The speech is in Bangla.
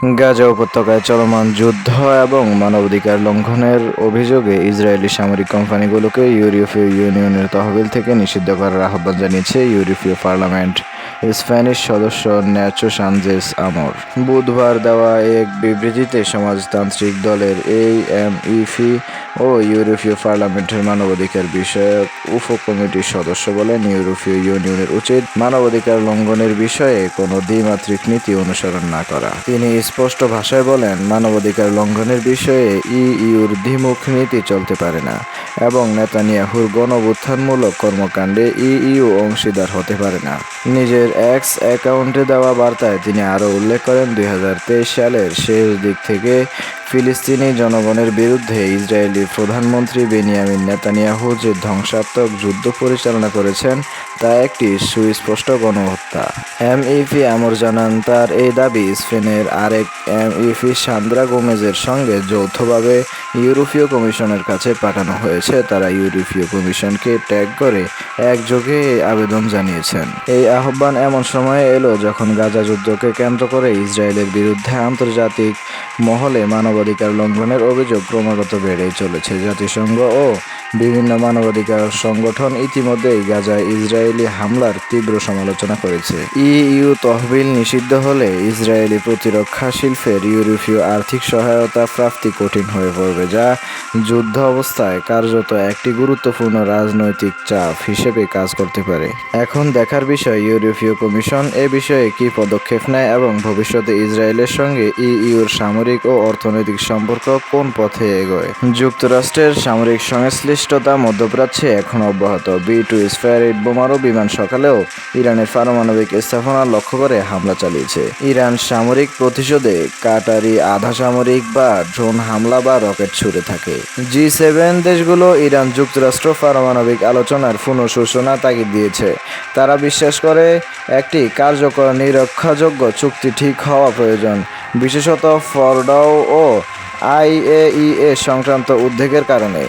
গাজা উপত্যকায় চলমান যুদ্ধ এবং মানবাধিকার লঙ্ঘনের অভিযোগে ইসরায়েলি সামরিক কোম্পানিগুলোকে ইউরোপীয় ইউনিয়নের তহবিল থেকে নিষিদ্ধ করার আহ্বান জানিয়েছে ইউরোপীয় পার্লামেন্ট। স্প্যানিশ সদস্য ন্যাচো সানজেস আমর বুধবার দেওয়া এক বিবৃতিতে সমাজতান্ত্রিক দলের এই এম ইফি ও ইউরোপীয় পার্লামেন্টের মানবাধিকার বিষয়ক উপকমিটির সদস্য বলেন, ইউরোপীয় ইউনিয়নের উচিত মানবাধিকার লঙ্ঘনের বিষয়ে কোনো দ্বিমাত্রিক নীতি অনুসরণ না করা। তিনি স্পষ্ট ভাষায় বলেন, মানবাধিকার লঙ্ঘনের বিষয়ে ইউর দ্বিমুখ নীতি চলতে পারে না এবং নেতানিয়াহুর গণবুত্থানমূলক কর্মকাণ্ডে ইইউ অংশীদার হতে পারে না। নিজের এক্স অ্যাকাউন্টে দেওয়া বার্তায় তিনি আরও উল্লেখ করেন, দুই হাজার তেইশ সালের শেষ দিক থেকে ফিলিস্তিনি জনগণের বিরুদ্ধে ইসরায়েলি প্রধানমন্ত্রী বেনিয়ামিন নেতানিয়াহু যে ধ্বংসাত্মক যুদ্ধ পরিচালনা করেছেন, তা একটি সুস্পষ্ট গণহত্যা। এমইপি আমর জানান, তার এই দাবি স্পেনের আরেক এমইপি সান্দ্রা গোমেজের সঙ্গে যৌথভাবে ইউরোপীয় কমিশনের কাছে পাঠানো হয়েছে। তারা ইউরোপীয় কমিশনকে ট্যাগ করে একযোগে আবেদন জানিয়েছেন। এই আহ্বান এমন সময়ে এলো যখন গাজা যুদ্ধকে কেন্দ্র করে ইসরায়েলের বিরুদ্ধে আন্তর্জাতিক মহলে মানবাধিকার লঙ্ঘনের অভিযোগ ক্রমাগত বেড়ে চলেছে। জাতিসংঘ ও বিভিন্ন মানবাধিকার সংগঠন ইতিমধ্যেই গাজায় ইসরায়েলি হামলার তীব্র সমালোচনা করেছে। ইইউ তহবিল নিষিদ্ধ হলে ইসরায়েলি প্রতিরক্ষা শিল্পের ইউরোপীয় আর্থিক সহায়তা প্রাপ্তি কঠিন হয়ে পড়বে, যা যুদ্ধ অবস্থায় কার্যত একটি গুরুত্বপূর্ণ রাজনৈতিক চাপ হিসেবে কাজ করতে পারে। এখন দেখার বিষয় ইউরোপীয় কমিশন এ বিষয়ে কি পদক্ষেপ নেয় এবং ভবিষ্যতে ইসরায়েলের সঙ্গে ইইউর সামরিক ও অর্থনৈতিক সম্পর্ক কোন পথে এগোয়? যুক্তরাষ্ট্রের সামরিক সংশ্লিষ্টতা মধ্যপ্রাচ্যে এখন অব্যাহত। বি টু স্ফেয়ারিট বোমারু বিমান সকালেও ইরানের পারমাণবিক স্থাপনা লক্ষ্য করে হামলা চালিয়েছে। ইরান সামরিক প্রতিশোধে কাটারি আধা সামরিক বা ড্রোন হামলা বা রকেট ছুড়ে থাকে। জি সেভেন দেশগুলো ইরান যুক্তরাষ্ট্র পারমাণবিক আলোচনার পুনঃসূচনা তাগিদ দিয়েছে। তারা বিশ্বাস করে একটি কার্যকর নিরক্ষাযোগ্য চুক্তি ঠিক হওয়া প্রয়োজন। বিশেষত ফরডাও ও আইএইএ সংক্রান্ত উদ্বেগের কারণে।